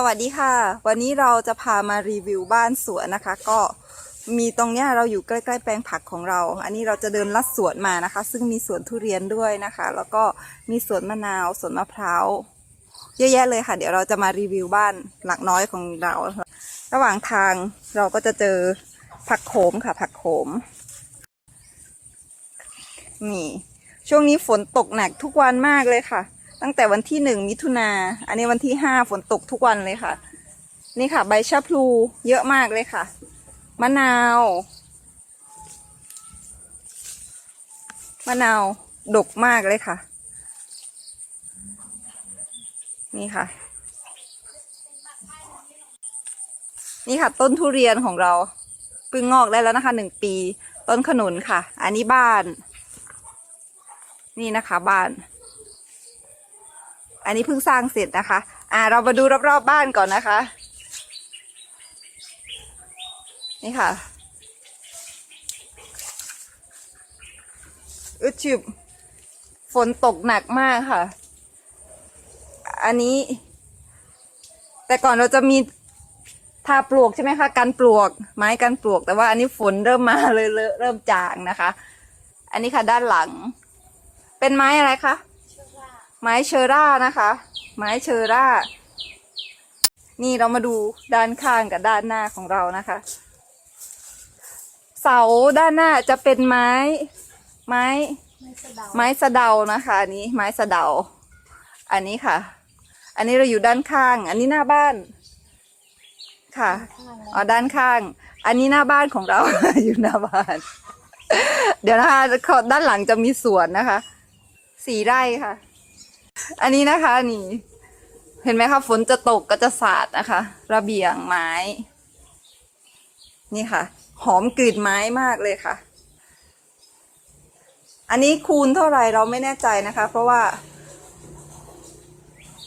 สวัสดีค่ะ วันนี้เราจะพามารีวิวบ้านสวนนะคะ ก็มีตรงเนี้ยเราอยู่ใกล้ๆแปลงผักของเรา อันนี้เราจะเดินลัดสวนมานะคะ ซึ่งมีสวนทุเรียนด้วยนะคะ แล้วก็มีสวนมะนาวสวนมะพร้าวเยอะแยะเลยค่ะ เดี๋ยวเราจะมารีวิวบ้านหลักน้อยของเรา ระหว่างทางเราก็จะเจอผักโขมค่ะ ผักโขมนี่ช่วงนี้ฝนตกหนักทุกวันมากเลยค่ะ ตั้งแต่วันที่หนึ่งมิถุนา อันนี้วันที่ห้าฝนตกทุกวันเลยค่ะ นี่ค่ะ ใบชะพลูเยอะมากเลยค่ะ มะนาว มะนาวดกมากเลยค่ะ นี่ค่ะ นี่ค่ะ ต้นทุเรียนของเราเพิ่งงอกได้แล้วนะคะหนึ่งปี ต้นขนุนค่ะ อันนี้บ้าน นี่นะคะบ้าน อันนี้เพิ่งสร้างเสร็จนะคะ อ่า เรามาดูรอบๆบบ้านก่อนนะคะ นี่ค่ะอึดจิบฝนตกหนักมากค่ะ อันนี้ แต่ก่อนเราจะมีทาปลวกใช่ไหมคะกันปลวก ไม้กันปลวก แต่ว่าอันนี้ฝนเริ่มมาเลยเลอะเริ่มจางนะคะ อันนี้ค่ะด้านหลัง เป็นไม้อะไรคะ ไม้เชอร่านะคะ ไม้เชอร่า นี่เรามาดูด้านข้างกับด้านหน้าของเรานะคะ เสาด้านหน้าจะเป็นไม้ ไม้ไม้สะเดานะคะ อันนี้ไม้สะเดา อันนี้ค่ะ อันนี้เราอยู่ด้านข้าง อันนี้หน้าบ้าน ค่ะอ๋อด้านข้าง อันนี้หน้าบ้านของเรา อยู่หน้าบ้าน เดี๋ยวนะคะด้านหลังจะมีสวนนะคะ สี่ไร่ค่ะ อันนี้นะคะนี่ เห็นไหมคะฝนจะตกก็จะสาดนะคะ ระเบียงไม้ นี่ค่ะ หอมกลิ่นไม้มากเลยค่ะ อันนี้คูณเท่าไหร่เราไม่แน่ใจนะคะ เพราะว่า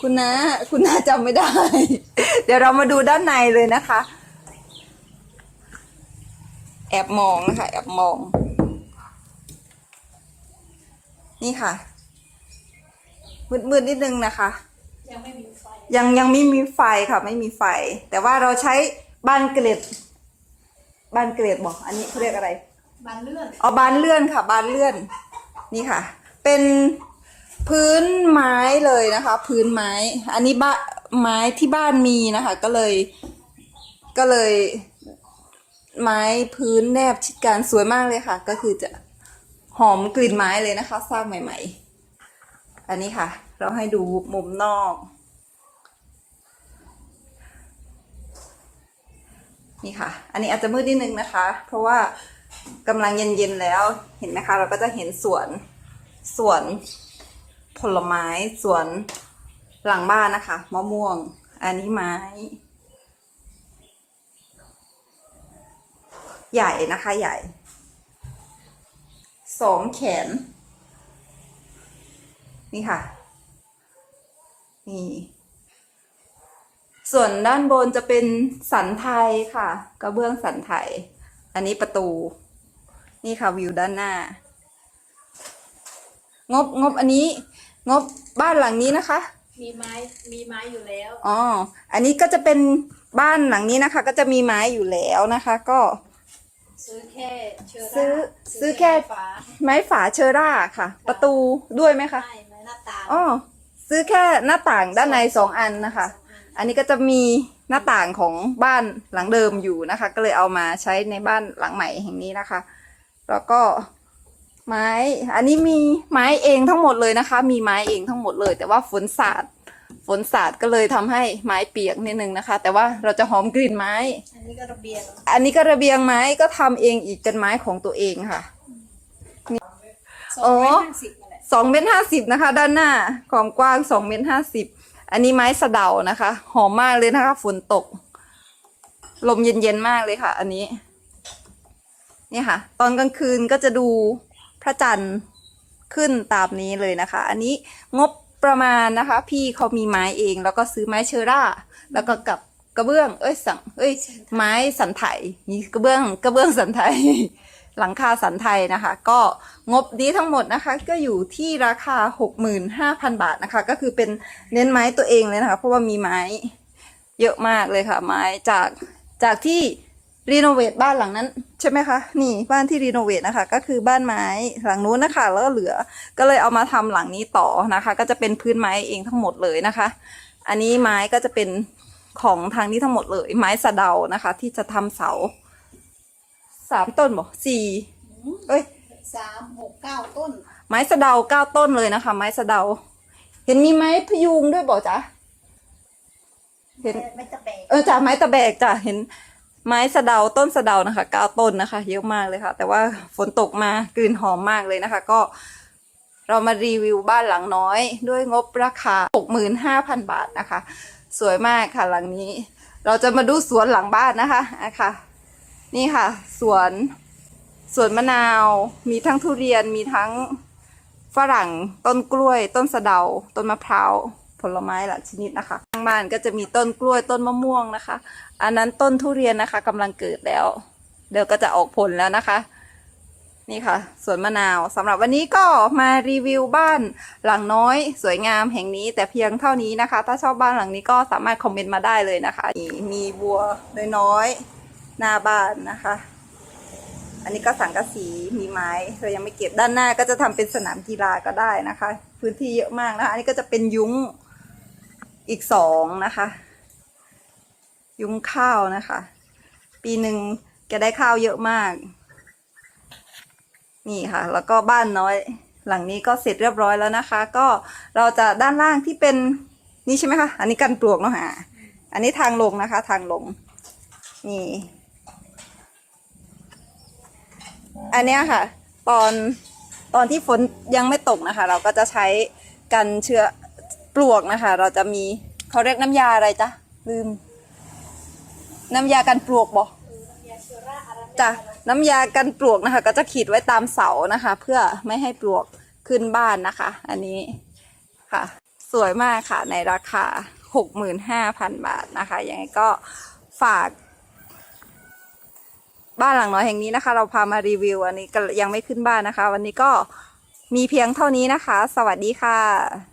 คุณน้าคุณน้าจำไม่ได้ เดี๋ยวเรามาดูด้านในเลยนะคะ แอบมองนะคะแอบมอง นี่ค่ะ มืดๆนิดนึงนะคะ ยังไม่มีไฟยังยังไม่มีไฟค่ะไม่มีไฟ แต่ว่าเราใช้บานเกล็ดบานเกล็ดบอกอันนี้เขาเรียกอะไร บานเลื่อนอ๋อบานเลื่อนค่ะ บานเลื่อน นี่ค่ะ เป็นพื้นไม้เลยนะคะ พื้นไม้ อันนี้บ้านไม้ที่บ้านมีนะคะ ก็เลย ก็เลย ไม้พื้นแนบชิดกันสวยมากเลยค่ะ ก็คือจะหอมกลิ่นไม้เลยนะคะสร้างใหม่ ๆ อันนี้ค่ะ เราให้ดูมุมนอก นี่ค่ะ อันนี้อาจจะมืดนิดนึงนะคะ เพราะว่ากำลังเย็นๆแล้ว เห็นไหมคะ เราก็จะเห็นสวนสวนผลไม้สวนหลังบ้านนะคะ มะม่วง อันนี้ไม้ ใหญ่นะคะใหญ่สองแขน นี่ค่ะ นี่ ส่วนด้านบนจะเป็นสันไทยค่ะ กระเบื้องสันไทย อันนี้ประตู นี่ค่ะวิวด้านหน้า งบงบอันนี้ งบบ้านหลังนี้นะคะ มีไม้มีไม้อยู่แล้วอ๋ออันนี้ก็จะเป็นบ้านหลังนี้นะคะ ก็จะมีไม้อยู่แล้วนะคะ ก็ ซื้อแค่เชอร่าซื้อซื้อแค่ฝาไม้ฝาเชอร่าค่ะ ประตูด้วยไหมคะใช่ไม้ห น้าต่างอ๋อซื้อแค่หน้าต่างด้านในสองอันนะคะ อันนี้ก็จะมีหน้าต่างของบ้านหลังเดิมอยู่นะคะ ก็เลยเอามาใช้ในบ้านหลังใหม่แห่งนี้นะคะ แล้วก็ไม้ อันนี้มีไม้เองทั้งหมดเลยนะคะ มีไม้เองทั้งหมดเลย แต่ว่าฝนสาดฝนสาดก็เลยทำให้ไม้เปียกนิดนึงนะคะ แต่ว่าเราจะหอมกลิ่นไม้ อันนี้ก็ระเบียง อันนี้ก็ระเบียงไม้ก็ทำเองอีกเป็นไม้ของตัวเองค่ะสองเมตรห้าสิบนั่นแหละ สองเมตรห้าสิบนะคะ ด้านหน้าความกว้างสองเมตรห้าสิบอันนี้ไม้สะเดานะคะ หอมมากเลยนะคะฝนตก ลมเย็นๆมากเลยค่ะ อันนี้ นี่ค่ะ ตอนกลางคืนก็จะดูพระจันทร์ขึ้นตามนี้เลยนะคะ อันนี้งบประมาณนะคะ พี่เขามีไม้เองแล้วก็ซื้อไม้เชอร่า แล้วก็กับกระเบื้อง เอ้ยสังเอ้ย ไม้สันไถนี่กระเบื้อง กระเบื้องสันไถ หลังคาสันไทยนะคะ ก็งบนี้ทั้งหมดนะคะ ก็อยู่ที่ราคา 65,000 บาทนะคะ ก็คือเป็นเน้นไม้ตัวเองเลยนะคะ เพราะว่ามีไม้เยอะมากเลยค่ะ ไม้จากจากที่รีโนเวทบ้านหลังนั้นใช่ไหมคะ นี่บ้านที่รีโนเวทนะคะ ก็คือบ้านไม้หลังนู้นนะคะแล้วก็เหลือก็เลยเอามาทำหลังนี้ต่อนะคะ ก็จะเป็นพื้นไม้เองทั้งหมดเลยนะคะ อันนี้ไม้ก็จะเป็นของทางนี้ทั้งหมดเลย ไม้สะเดานะคะ ที่จะทำเสา สามต้นบอกสี่เอ้ยสามหกเก้าต้น ไม้สะเดาเก้าต้นเลยนะคะ ไม้สะเดา เห็นมีไม้พยุงด้วยบอกจ๊ะเห็นไม่ตะแบกเออจ้ะไม้ตะแบกจ้ะเห็น ไม้สะเดาต้นสะเดานะคะเก้าต้นนะคะ เยอะมากเลยค่ะ แต่ว่าฝนตกมากลิ่นหอมมากเลยนะคะ ก็เรามารีวิวบ้านหลังน้อย ด้วยงบราคาหกหมื่นห้าพันบาทนะคะ สวยมากค่ะหลังนี้ เราจะมาดูสวนหลังบ้านนะคะอะค่ะ นี่ค่ะ สวนสวนมะนาว มีทั้งทุเรียนมีทั้งฝรั่งต้นกล้วย ต้นสะเดา ต้นมะพร้าวผลไม้หลายชนิดนะคะข้างบ้านก็จะมีต้นกล้วยต้นมะม่วงนะคะ อันนั้นต้นทุเรียนนะคะกำลังเกิดแล้ว เดี๋ยวก็จะออกผลแล้วนะคะ นี่ค่ะสวนมะนาวสำหรับวันนี้ก็มารีวิวบ้านหลังน้อย สวยงามแห่งนี้แต่เพียงเท่านี้นะคะ ถ้าชอบบ้านหลังนี้ก็สามารถคอมเมนต์มาได้เลยนะคะ มีมีบัวน้อยๆ หน้าบ้านนะคะ อันนี้ก็สังกะสีมีไม้เรายังไม่เก็บด้านหน้าก็จะทำเป็นสนามกีฬาก็ได้นะคะ พื้นที่เยอะมากนะคะ อันนี้ก็จะเป็นยุ้งอีกสองนะคะ ยุ้งข้าวนะคะ ปีหนึ่งแกได้ข้าวเยอะมาก นี่ค่ะ แล้วก็บ้านน้อยหลังนี้ก็เสร็จเรียบร้อยแล้วนะคะ ก็เราจะด้านล่างที่เป็นนี่ใช่ไหมคะ อันนี้กันปลวกเนาะฮะ อันนี้ทางลงนะคะ ทางลง นี่ อันเนี้ยค่ะ ตอนตอนที่ฝนยังไม่ตกนะคะ เราก็จะใช้กันเชื้อปลวกนะคะ เราจะมีเขาเรียกน้ำยาอะไรจ๊ะลืม น้ำยากันปลวกบอกจ้ะน้ำยากันปลวกนะคะ ก็จะขีดไว้ตามเสานะคะ เพื่อไม่ให้ปลวกขึ้นบ้านนะคะ อันนี้ค่ะ สวยมากค่ะในราคาหกหมื่นห้าพันบาทนะคะยังไงก็ฝาก บ้านหลังน้อยแห่งนี้นะคะ เราพามารีวิว อันนี้ยังไม่ขึ้นบ้านนะคะ วันนี้ก็มีเพียงเท่านี้นะคะ สวัสดีค่ะ